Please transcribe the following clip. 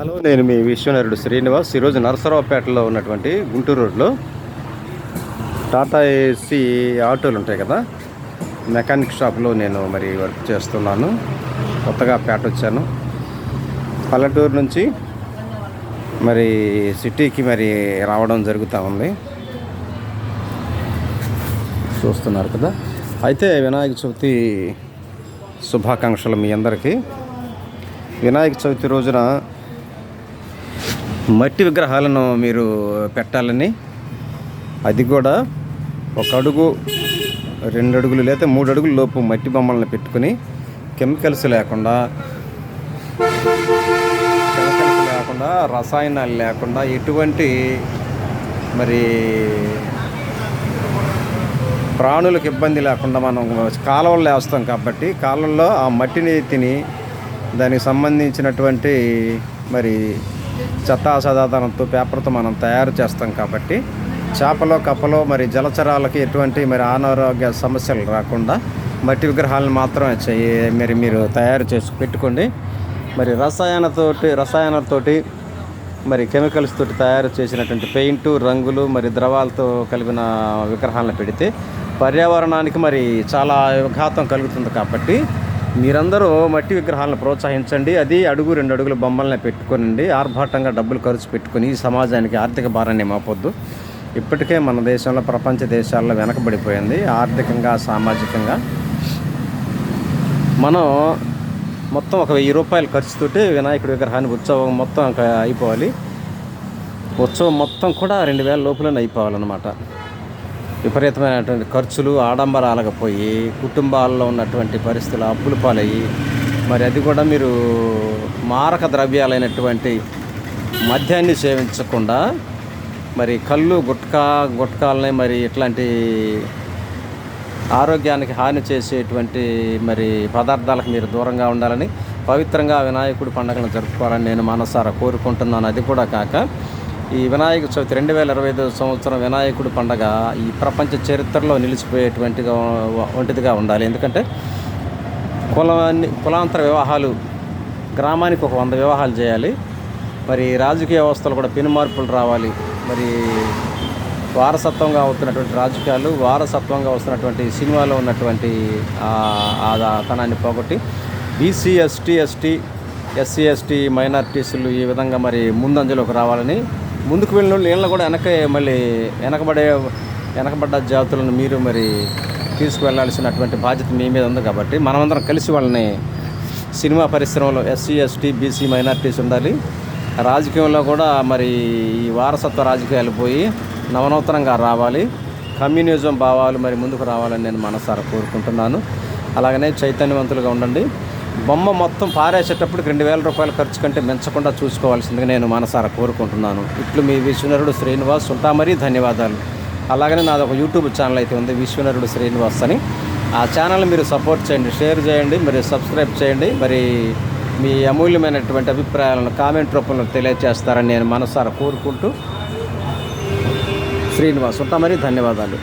Hello నేను మీ విశ్వనరుడు శ్రీనివాస్. ఈరోజు నరసరావుపేటలో ఉన్నటువంటి గుంటూరు రోడ్లో టాటా ఏసీ ఆటోలు ఉంటాయి కదా? మెకానిక్ షాప్లో నేను మరి వర్క్ చేస్తున్నాను. కొత్తగా పేట వచ్చాను. పల్లెటూరు నుంచి మరి సిటీకి మరి రావడం జరుగుతూ ఉంది. చూస్తున్నారు కదా? అయితే వినాయక చవితి శుభాకాంక్షలు మీ అందరికీ. వినాయక చవితి రోజున మట్టి విగ్రహాలను మీరు పెట్టాలని అది కూడా ఒక అడుగు రెండు అడుగులు లేదా మూడు అడుగుల లోపు మట్టి బొమ్మలను పెట్టుకుని కెమికల్స్ లేకుండా కెమికల్స్ లేకుండా రసాయనాలు లేకుండా ఎటువంటి మరి ప్రాణులకు ఇబ్బంది లేకుండా మనం కాలువల్లో వేస్తాం కాబట్టి కాలువల్లో ఆ మట్టిని తిని దానికి సంబంధించినటువంటి మరి చెత్తా సదాతనంతో పేపర్తో మనం తయారు చేస్తాం కాబట్టి చేపలో కప్పలో మరి జలచరాలకి ఎటువంటి మరి అనారోగ్య సమస్యలు రాకుండా మట్టి విగ్రహాలను మాత్రమే చేయి మరి మీరు తయారు చేసి పెట్టుకోండి. మరి రసాయనతోటి రసాయనాలతోటి మరి కెమికల్స్ తోటి తయారు చేసినటువంటి పెయింటు రంగులు మరి ద్రవాలతో కలిపిన విగ్రహాలను పెడితే పర్యావరణానికి మరి చాలా ఘాతం కలుగుతుంది కాబట్టి మీరందరూ మట్టి విగ్రహాలను ప్రోత్సహించండి. అది అడుగు రెండు అడుగుల బొమ్మల్ని పెట్టుకోనండి. ఆర్భాటంగా డబ్బులు ఖర్చు పెట్టుకుని ఈ సమాజానికి ఆర్థిక భారాన్ని మోపొద్దు. ఇప్పటికే మన దేశంలో ప్రపంచ దేశాల్లో వెనకబడిపోయింది. ఆర్థికంగా సామాజికంగా. మనం మొత్తం ఒక వెయ్యి రూపాయలు ఖర్చుతోటి వినాయకుడి విగ్రహాన్ని ఉత్సవం మొత్తం అయిపోవాలి. ఉత్సవం మొత్తం కూడా రెండు వేల లోపలనే అయిపోవాలన్నమాట. విపరీతమైనటువంటి ఖర్చులు ఆడంబరాలకు పోయి కుటుంబాల్లో ఉన్నటువంటి పరిస్థితులు అప్పులు పాలయ్యి మరి అది కూడా మీరు మారక ద్రవ్యాలైనటువంటి మద్యాన్ని సేవించకుండా మరి కళ్ళు గుట్కా గుట్కాలని మరి ఇట్లాంటి ఆరోగ్యానికి హాని చేసేటువంటి మరి పదార్థాలకు మీరు దూరంగా ఉండాలని పవిత్రంగా వినాయకుడి పండుగను జరుపుకోవాలని నేను మనసారా కోరుకుంటున్నాను. అది కూడా కాక ఈ వినాయక చవితి రెండు వేల ఇరవై ఐదు సంవత్సరం వినాయకుడి పండగ ఈ ప్రపంచ చరిత్రలో నిలిచిపోయేటువంటిగా వంటిదిగా ఉండాలి. ఎందుకంటే కులాన్ని కులాంతర వివాహాలు గ్రామానికి ఒక వంద వివాహాలు చేయాలి. మరి రాజకీయ వ్యవస్థలు కూడా పెను మార్పులు రావాలి. మరి వారసత్వంగా అవుతున్నటువంటి రాజకీయాలు వారసత్వంగా వస్తున్నటువంటి సినిమాలో ఉన్నటువంటి ఆ తనాన్ని పోగొట్టి BC ST ST SC ST మైనారిటీస్లు ఈ విధంగా మరి ముందంజలోకి రావాలని ముందుకు వెళ్ళిన వాళ్ళు వీళ్ళని కూడా వెనక మళ్ళీ వెనకబడే వెనకబడ్డ జాతులను మీరు మరి తీసుకువెళ్ళాల్సినటువంటి బాధ్యత మీ మీద ఉంది కాబట్టి మనమందరం కలిసి వాళ్ళని సినిమా పరిశ్రమలో ఎస్సీ ఎస్టీ బీసీ మైనార్టీస్ ఉండాలి. రాజకీయంలో కూడా మరి ఈ వారసత్వ రాజకీయాలు పోయి నవనూతనంగా రావాలి. కమ్యూనిజం భావాలు మరి ముందుకు రావాలని నేను మనసారా కోరుకుంటున్నాను. అలాగనే చైతన్యవంతులుగా ఉండండి. బొమ్మ మొత్తం పారేసేటప్పుడు రెండు వేల రూపాయల ఖర్చు కంటే మించకుండా చూసుకోవాల్సిందిగా నేను మనసారా కోరుకుంటున్నాను. ఇట్లు మీ విశ్వనరుడు శ్రీనివాస్ ఉంటా ధన్యవాదాలు. అలాగనే నాది ఒక యూట్యూబ్ ఛానల్ అయితే ఉంది విశ్వనరుడు శ్రీనివాస్ అని. ఆ ఛానల్ మీరు సపోర్ట్ చేయండి షేర్ చేయండి మరి సబ్స్క్రైబ్ చేయండి మరి మీ అమూల్యమైనటువంటి అభిప్రాయాలను కామెంట్ రూపంలో తెలియజేస్తారని నేను మనసారా కోరుకుంటూ. శ్రీనివాస్ ఉంటామరి ధన్యవాదాలు.